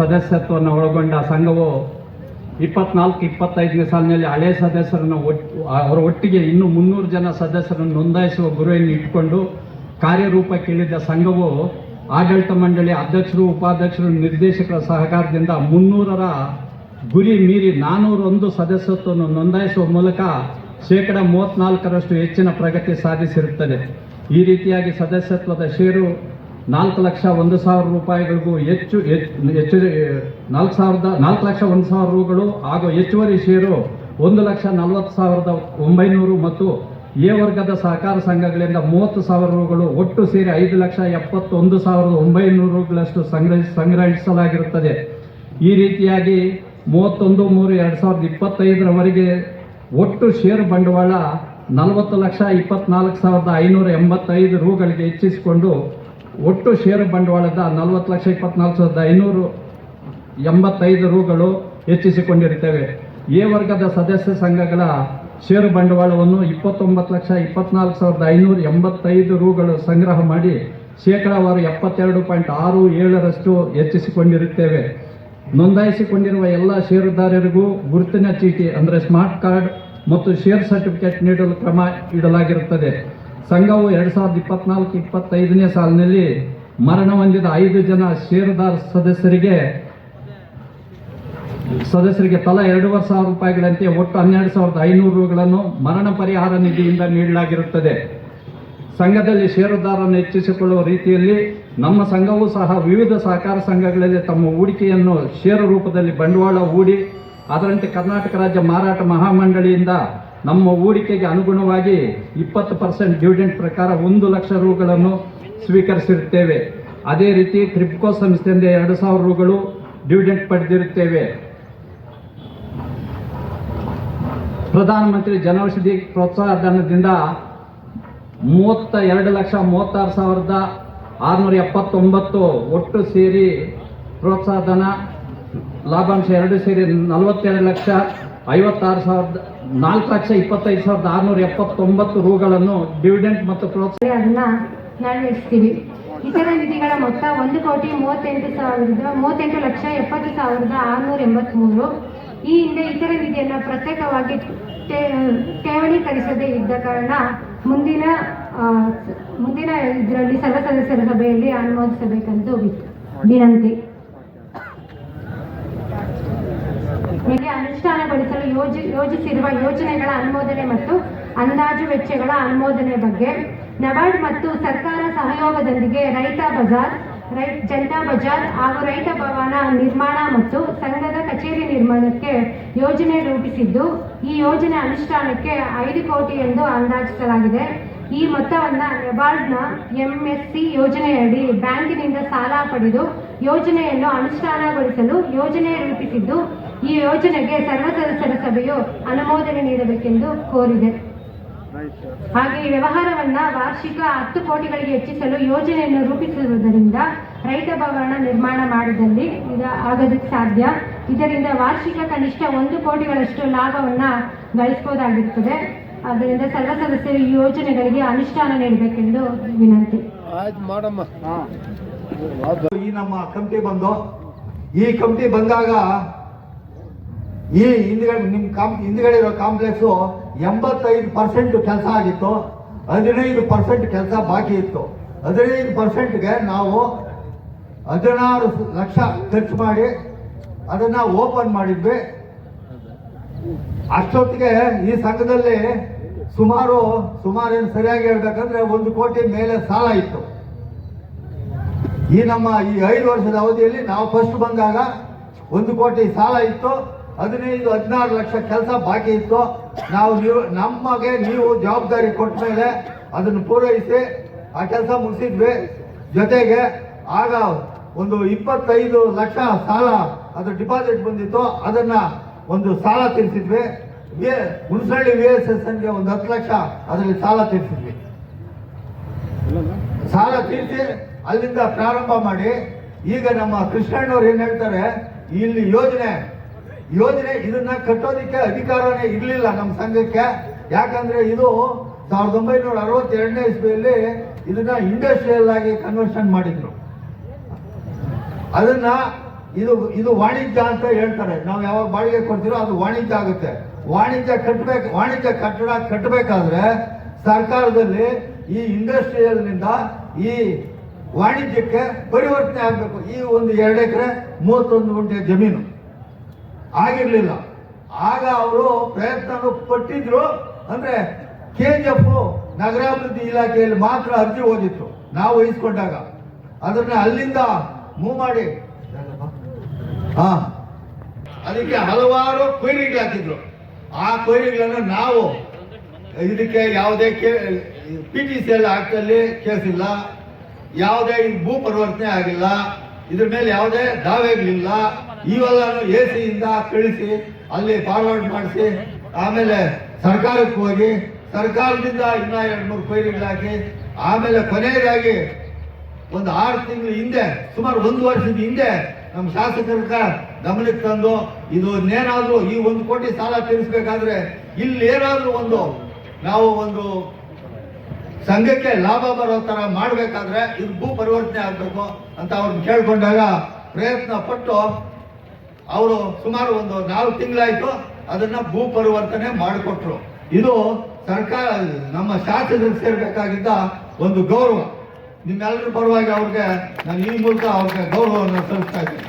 ಸದಸ್ಯತ್ವವನ್ನು ಒಳಗೊಂಡ ಸಂಘವು ಇಪ್ಪತ್ನಾಲ್ಕು, ಇಪ್ಪತ್ತೈದನೇ ಸಾಲಿನಲ್ಲಿ ಹಳೆ ಸದಸ್ಯರನ್ನು ಒಟ್ಟು ಅವರ ಒಟ್ಟಿಗೆ ಇನ್ನೂ ಮುನ್ನೂರು ಜನ ಸದಸ್ಯರನ್ನು ನೋಂದಾಯಿಸುವ ಗುರಿಯನ್ನು ಇಟ್ಟುಕೊಂಡು ಕಾರ್ಯರೂಪಕ್ಕೆಳಿದ ಸಂಘವು ಆಡಳಿತ ಮಂಡಳಿ ಅಧ್ಯಕ್ಷರು, ಉಪಾಧ್ಯಕ್ಷರು, ನಿರ್ದೇಶಕರ ಸಹಕಾರದಿಂದ ಮುನ್ನೂರರ ಗುರಿ ಮೀರಿ ನಾನೂರೊಂದು ಸದಸ್ಯತ್ವವನ್ನು ನೋಂದಾಯಿಸುವ ಮೂಲಕ ಶೇಕಡ ಮೂವತ್ನಾಲ್ಕರಷ್ಟು ಹೆಚ್ಚಿನ ಪ್ರಗತಿ ಸಾಧಿಸಿರುತ್ತದೆ. ಈ ರೀತಿಯಾಗಿ ಸದಸ್ಯತ್ವದ ಷೇರು ನಾಲ್ಕು ಲಕ್ಷ ಒಂದು ಸಾವಿರ ರೂಪಾಯಿಗಳಿಗೂ ಹೆಚ್ಚು ಹೆಚ್ಚು ನಾಲ್ಕು ಸಾವಿರದ, ನಾಲ್ಕು ಲಕ್ಷ ಒಂದು ಸಾವಿರ ರೂಗಳು ಹಾಗೂ ಹೆಚ್ಚುವರಿ ಷೇರು ಒಂದು ಲಕ್ಷ ನಲವತ್ತು ಸಾವಿರದ ಒಂಬೈನೂರು ಮತ್ತು ಎ ವರ್ಗದ ಸಹಕಾರ ಸಂಘಗಳಿಂದ ಮೂವತ್ತು ಸಾವಿರ ರೂಗಳು ಒಟ್ಟು ಸೇರಿ ಐದು ಲಕ್ಷ ಎಪ್ಪತ್ತೊಂದು ಸಾವಿರದ ಒಂಬೈನೂರು ರೂಗಳಷ್ಟು ಸಂಗ್ರಹ, ಸಂಗ್ರಹಿಸಲಾಗಿರುತ್ತದೆ. ಈ ರೀತಿಯಾಗಿ ಮೂವತ್ತೊಂದು ಮೂರು ಎರಡು ಸಾವಿರದ ಇಪ್ಪತ್ತೈದರವರೆಗೆ ಒಟ್ಟು ಷೇರು ಬಂಡವಾಳ ನಲವತ್ತು ಲಕ್ಷ ಇಪ್ಪತ್ನಾಲ್ಕು ಸಾವಿರದ ಐನೂರ ಎಂಬತ್ತೈದು ರೂಗಳಿಗೆ ಹೆಚ್ಚಿಸಿಕೊಂಡು ಒಟ್ಟು ಷೇರು ಬಂಡವಾಳದ ನಲವತ್ತು ಲಕ್ಷ ಇಪ್ಪತ್ನಾಲ್ಕು ಸಾವಿರದ ಐನೂರು ಎಂಬತ್ತೈದು ರೂಗಳು ಹೆಚ್ಚಿಸಿಕೊಂಡಿರುತ್ತೇವೆ ಎ ವರ್ಗದ ಸದಸ್ಯ ಸಂಘಗಳ ಷೇರು ಬಂಡವಾಳವನ್ನು ಇಪ್ಪತ್ತೊಂಬತ್ತು ಲಕ್ಷ ಇಪ್ಪತ್ನಾಲ್ಕು ಸಾವಿರದ ಐನೂರು ಎಂಬತ್ತೈದು ರೂಗಳು ಸಂಗ್ರಹ ಮಾಡಿ ಶೇಕಡಾವಾರು ಎಪ್ಪತ್ತೆರಡು ಪಾಯಿಂಟ್ ಆರು ಏಳರಷ್ಟು ಹೆಚ್ಚಿಸಿಕೊಂಡಿರುತ್ತೇವೆ. ನೋಂದಾಯಿಸಿಕೊಂಡಿರುವ ಎಲ್ಲ ಷೇರುದಾರರಿಗೂ ಗುರುತಿನ ಚೀಟಿ ಅಂದರೆ ಸ್ಮಾರ್ಟ್ ಕಾರ್ಡ್ ಮತ್ತು ಷೇರ್ ಸರ್ಟಿಫಿಕೇಟ್ ನೀಡಲು ಕ್ರಮ ಇಡಲಾಗಿರುತ್ತದೆ. ಸಂಘವು ಎರಡು ಸಾವಿರದ ಇಪ್ಪತ್ನಾಲ್ಕು, ಇಪ್ಪತ್ತೈದನೇ ಸಾಲಿನಲ್ಲಿ ಮರಣ ಹೊಂದಿದ ಐದು ಜನ ಷೇರುದಾರ ಸದಸ್ಯರಿಗೆ ಸದಸ್ಯರಿಗೆ ತಲಾ ಎರಡೂವರೆ ಸಾವಿರ ರೂಪಾಯಿಗಳಂತೆ ಒಟ್ಟು ಹನ್ನೆರಡು ಸಾವಿರದ ಐನೂರು ರೂಗಳನ್ನು ಮರಣ ಪರಿಹಾರ ನಿಧಿಯಿಂದ ನೀಡಲಾಗಿರುತ್ತದೆ. ಸಂಘದಲ್ಲಿ ಷೇರುದಾರರನ್ನು ಹೆಚ್ಚಿಸಿಕೊಳ್ಳುವ ರೀತಿಯಲ್ಲಿ ನಮ್ಮ ಸಂಘವೂ ಸಹ ವಿವಿಧ ಸಹಕಾರ ಸಂಘಗಳಲ್ಲಿ ತಮ್ಮ ಹೂಡಿಕೆಯನ್ನು ಷೇರು ರೂಪದಲ್ಲಿ ಬಂಡವಾಳ ಹೂಡಿ, ಅದರಂತೆ ಕರ್ನಾಟಕ ರಾಜ್ಯ ಮಾರಾಟ ಮಹಾಮಂಡಳಿಯಿಂದ ನಮ್ಮ ಹೂಡಿಕೆಗೆ ಅನುಗುಣವಾಗಿ ಇಪ್ಪತ್ತು ಪರ್ಸೆಂಟ್ ಡಿವಿಡೆಂಟ್ ಪ್ರಕಾರ ಒಂದು ಲಕ್ಷ ರೂಗಳನ್ನು ಸ್ವೀಕರಿಸಿರುತ್ತೇವೆ. ಅದೇ ರೀತಿ ಟ್ರಿಪ್ಕೋ ಸಂಸ್ಥೆಯಿಂದ ಎರಡು ಸಾವಿರ ರೂಗಳು ಡಿವಿಡೆಂಟ್ ಪಡೆದಿರುತ್ತೇವೆ. ಪ್ರಧಾನಮಂತ್ರಿ ಜನೌಷಧಿ ಪ್ರೋತ್ಸಾಹ ಧನದಿಂದ ಮೂವತ್ತ ಎರಡು ಲಕ್ಷ ಮೂವತ್ತಾರು ಸಾವಿರದ ಆರುನೂರ ಎಪ್ಪತ್ತೊಂಬತ್ತು ಒಟ್ಟು ಸೇರಿ ಪ್ರೋತ್ಸಾಹ ಧನ, ಲಾಭಾಂಶ ಎರಡು ಸೇರಿ ನಲವತ್ತೆರಡು ಲಕ್ಷ. ಐವತ್ತಾರು ಸಾವಿರದ, ನಾಲ್ಕು ಲಕ್ಷ ಇಪ್ಪತ್ತೈದು ಸಾವಿರದ ಆರುನೂರ ಎಪ್ಪತ್ತೊಂಬತ್ತು ರೂಗಳನ್ನು ಡಿವಿಡೆಂಟ್ ಮತ್ತು ಪ್ರೋತ್ಸಾಹ ಅದನ್ನ ನಡೆಸ್ತೀವಿ ಇತರ ನಿಧಿಗಳ ಮೊತ್ತ ಒಂದು ಕೋಟಿ ಮೂವತ್ತೆಂಟು ಸಾವಿರದ, ಮೂವತ್ತೆಂಟು ಲಕ್ಷ ಎಪ್ಪತ್ತು ಸಾವಿರದ ಆರುನೂರ ಎಂಬತ್ಮೂರು. ಈ ಹಿಂದೆ ಇತರ ನಿಧಿಯನ್ನು ಪ್ರತ್ಯೇಕವಾಗಿ ಠೇವಣೀಕರಿಸದೇ ಇದ್ದ ಕಾರಣ ಮುಂದಿನ ಮುಂದಿನ ಇದರಲ್ಲಿ ಸರ್ವ ಸದಸ್ಯರ ಸಭೆಯಲ್ಲಿ ಅನುಮೋದಿಸಬೇಕೆಂದು ವಿನಂತಿ ಮೇಲೆ ಅನುಷ್ಠಾನಗೊಳಿಸಲು ಯೋಜ, ಯೋಜಿಸಿರುವ ಯೋಜನೆಗಳ ಅನುಮೋದನೆ ಮತ್ತು ಅಂದಾಜು ವೆಚ್ಚಗಳ ಅನುಮೋದನೆ ಬಗ್ಗೆ ನಬಾರ್ಡ್ ಮತ್ತು ಸರ್ಕಾರ ಸಹಯೋಗದೊಂದಿಗೆ ರೈತ ಬಜಾರ್ ರೈ ಜನತಾ ಬಜಾರ್ ಹಾಗೂ ರೈತ ಭವನ ನಿರ್ಮಾಣ ಮತ್ತು ಸಂಘದ ಕಚೇರಿ ನಿರ್ಮಾಣಕ್ಕೆ ಯೋಜನೆ ರೂಪಿಸಿದ್ದು, ಈ ಯೋಜನೆ ಅನುಷ್ಠಾನಕ್ಕೆ ಐದು ಕೋಟಿ ಎಂದು ಅಂದಾಜಿಸಲಾಗಿದೆ. ಈ ಮೊತ್ತವನ್ನು ನೆಬಾರ್ಡ್ನ ಎಂಎಸ್ಸಿ ಯೋಜನೆಯಡಿ ಬ್ಯಾಂಕಿನಿಂದ ಸಾಲ ಪಡೆದು ಯೋಜನೆಯನ್ನು ಅನುಷ್ಠಾನಗೊಳಿಸಲು ಯೋಜನೆ ರೂಪಿಸಿದ್ದು ಈ ಯೋಜನೆಗೆ ಸರ್ವ ಸದಸ್ಯರ ಸಭೆಯು ಅನುಮೋದನೆ ನೀಡಬೇಕೆಂದು ಕೋರಿದೆ. ಹಾಗೆ ಈ ವ್ಯವಹಾರವನ್ನ ವಾರ್ಷಿಕ ಹತ್ತು ಕೋಟಿಗಳಿಗೆ ಹೆಚ್ಚಿಸಲು ಯೋಜನೆಯನ್ನು ರೂಪಿಸಿರುವುದರಿಂದ ರೈತ ಭವನ ನಿರ್ಮಾಣ ಮಾಡಿದಲ್ಲಿ ಇದು ಆಗೋದಕ್ಕೆ ಸಾಧ್ಯ. ಇದರಿಂದ ವಾರ್ಷಿಕ ಕನಿಷ್ಠ ಒಂದು ಕೋಟಿಗಳಷ್ಟು ಲಾಭವನ್ನ ಗಳಿಸಬಹುದಾಗಿರುತ್ತದೆ ಆದ್ದರಿಂದ ಸರ್ವ ಸದಸ್ಯರು ಈ ಯೋಜನೆಗಳಿಗೆ ಅನುಷ್ಠಾನ ನೀಡಬೇಕೆಂದು ವಿನಂತಿ. ಈ ನಮ್ಮ ಕಮಿಟಿ ಬಂದು ಈ ಕಮಿಟಿ ಬಂದಾಗ ಈ ಹಿಂದ್ಗಡೆ ನಿಮ್ ಕಾಂಪ್ ಹಿಂದ್ಗಡೆ ಇರೋ ಕಾಂಪ್ಲೆಕ್ಸ್ ಎಂಬತ್ತೈದು ಪರ್ಸೆಂಟ್ ಕೆಲಸ ಆಗಿತ್ತು, ಹದಿನೈದು ಪರ್ಸೆಂಟ್ ಕೆಲಸ ಬಾಕಿ ಇತ್ತು. ಹದಿನೈದು ಪರ್ಸೆಂಟ್ಗೆ ನಾವು ಹದಿನಾರು ಲಕ್ಷ ಖರ್ಚು ಮಾಡಿ ಅದನ್ನ ಓಪನ್ ಮಾಡಿದ್ವಿ. ಅಷ್ಟೊತ್ತಿಗೆ ಈ ಸಂಘದಲ್ಲಿ ಸುಮಾರು ಸುಮಾರು ಏನು ಸರಿಯಾಗಿ ಹೇಳ್ಬೇಕಂದ್ರೆ ಒಂದು ಕೋಟಿ ಮೇಲೆ ಸಾಲ ಇತ್ತು. ಈ ನಮ್ಮ ಈ ಐದು ವರ್ಷದ ಅವಧಿಯಲ್ಲಿ ನಾವು ಫಸ್ಟ್ ಬಂದಾಗ ಒಂದು ಕೋಟಿ ಸಾಲ ಇತ್ತು. ಹದಿನೈದು, ಹದಿನಾರು ಲಕ್ಷ ಕೆಲಸ ಬಾಕಿ ಇತ್ತು. ನಾವು ನೀವು, ನಮಗೆ ನೀವು ಜವಾಬ್ದಾರಿ ಕೊಟ್ಟ ಮೇಲೆ ಅದನ್ನು ಪೂರೈಸಿ ಆ ಕೆಲಸ ಮುಗಿಸಿದ್ವಿ. ಜೊತೆಗೆ ಆಗ ಒಂದು ಇಪ್ಪತ್ತೈದು ಲಕ್ಷ ಸಾಲ, ಅದು ಡಿಪಾಸಿಟ್ ಬಂದಿತ್ತು. ಅದನ್ನ ಒಂದು ಸಾಲ ತೀರಿಸಿದ್ವಿ. ಹುಣಸಳ್ಳಿ ವಿ ಎಸ್ ಎಸ್ ಎನ್ಗೆ ಒಂದು ಹತ್ತು ಲಕ್ಷ ಅದರಲ್ಲಿ ಸಾಲ ತೀರಿಸಿದ್ವಿ. ಸಾಲ ತೀರಿಸಿ ಅಲ್ಲಿಂದ ಪ್ರಾರಂಭ ಮಾಡಿ. ಈಗ ನಮ್ಮ ಕೃಷ್ಣಣ್ಣವ್ರು ಏನ್ ಹೇಳ್ತಾರೆ, ಇಲ್ಲಿ ಯೋಜನೆ ಯೋಜನೆ ಇದನ್ನ ಕಟ್ಟೋದಿಕ್ಕೆ ಅಧಿಕಾರನೇ ಇರಲಿಲ್ಲ ನಮ್ಮ ಸಂಘಕ್ಕೆ. ಯಾಕಂದ್ರೆ ಇದು ಸಾವಿರದ ಒಂಬೈನೂರ ಅರವತ್ತೆರಡನೇ ಇಸ್ವಿಯಲ್ಲಿ ಇದನ್ನ ಇಂಡಸ್ಟ್ರಿಯಲ್ ಆಗಿ ಕನ್ವರ್ಷನ್ ಮಾಡಿದ್ರು. ಅದನ್ನ ಇದು ಇದು ವಾಣಿಜ್ಯ ಅಂತ ಹೇಳ್ತಾರೆ. ನಾವು ಯಾವಾಗ ಬಾಡಿಗೆ ಕೊಡ್ತೀರೋ ಅದು ವಾಣಿಜ್ಯ ಆಗುತ್ತೆ. ವಾಣಿಜ್ಯ ಕಟ್ಟಬೇಕು ವಾಣಿಜ್ಯ ಕಟ್ಟಡ ಕಟ್ಟಬೇಕಾದ್ರೆ ಸರ್ಕಾರದಲ್ಲಿ ಈ ಇಂಡಸ್ಟ್ರಿಯಲ್ನಿಂದ ಈ ವಾಣಿಜ್ಯಕ್ಕೆ ಪರಿವರ್ತನೆ ಆಗಬೇಕು. ಈ ಒಂದು ಎರಡು ಎಕರೆ ಮೂವತ್ತೊಂದು ಗುಂಟೆ ಜಮೀನು. ಆಗಿರ್ಲಿಲ್ಲ. ಆಗ ಅವರು ಪ್ರಯತ್ನ ಪಟ್ಟಿದ್ರು. ಅಂದ್ರೆ ಕೆ ಜಿ ಎಫ್ ನಗರಾಭಿವೃದ್ಧಿ ಇಲಾಖೆಯಲ್ಲಿ ಮಾತ್ರ ಅರ್ಜಿ ಹೋಗಿತ್ತು. ನಾವು ವಹಿಸ್ಕೊಂಡಾಗ. ಅದನ್ನ ಅಲ್ಲಿಂದ ಮೂವ್ ಮಾಡಿ. ಹಾ. ಅದಕ್ಕೆ ಹಲವಾರು ಕೊಯ್ಲಿಗೆ ಹಾಕಿದ್ರು. ಆ ಕೊಯ್ಲಿಗಳನ್ನ ನಾವು ಇದಕ್ಕೆ ಯಾವುದೇ ಪಿ ಟಿ ಸಿ ಎಲ್ ಆಕ್ಟಲ್ಲಿ ಕೇಸಿಲ್ಲ ಯಾವುದೇ ಭೂ ಪರಿವರ್ತನೆ ಆಗಿಲ್ಲ. ಇದ್ರ ಮೇಲೆ ಯಾವುದೇ ದಾವೆಗಳಿಲ್ಲ ಇವೆಲ್ಲ ಎ ಸಿಯಿಂದ ಕಳಿಸಿ, ಅಲ್ಲಿ ಫಾರ್ವರ್ಡ್ ಮಾಡಿಸಿ, ಆಮೇಲೆ ಸರ್ಕಾರಕ್ಕೆ ಹೋಗಿ, ಸರ್ಕಾರದಿಂದ ಇನ್ನ ಎರಡು ಮೂರು ಹಾಕಿ, ಆಮೇಲೆ ಕೊನೆಯದಾಗಿ ಒಂದು ಆರು ತಿಂಗಳು ಹಿಂದೆ, ಸುಮಾರು ಒಂದು ವರ್ಷದ ಹಿಂದೆ ನಮ್ಮ ಶಾಸಕರ ಗಮನಕ್ಕೆ ತಂದು, ಇದು ಏನಾದ್ರೂ ಈ ಒಂದು ಕೋಟಿ ಸಾಲ ತೀರಿಸಬೇಕಾದ್ರೆ ಇಲ್ಲಿ ಏನಾದರೂ ಒಂದು, ನಾವು ಒಂದು ಸಂಘಕ್ಕೆ ಲಾಭ ಬರೋ ತರ ಮಾಡಬೇಕಾದ್ರೆ ಇದು ಭೂ ಪರಿವರ್ತನೆ ಆಗಬೇಕು ಅಂತ ಅವ್ರನ್ನ ಕೇಳ್ಕೊಂಡಾಗ ಪ್ರಯತ್ನ ಪಟ್ಟು ಅವರು ಸುಮಾರು ಒಂದು ನಾಲ್ಕು ತಿಂಗಳಾಯ್ತು ಅದನ್ನ ಭೂ ಪರಿವರ್ತನೆ ಮಾಡಿಕೊಟ್ರು. ಇದು ಸರ್ಕಾರ, ನಮ್ಮ ಶಾಸಕರಿಗೆ ಸೇರ್ಬೇಕಾಗಿದ್ದ ಒಂದು ಗೌರವ. ನಿಮ್ಮೆಲ್ಲರ ಪರವಾಗಿ ಅವ್ರಿಗೆ ನಾನು ಈ ಮೂಲಕ ಅವ್ರಿಗೆ ಗೌರವವನ್ನು ಸಲ್ಲಿಸ್ತಾ ಇದ್ದೀನಿ.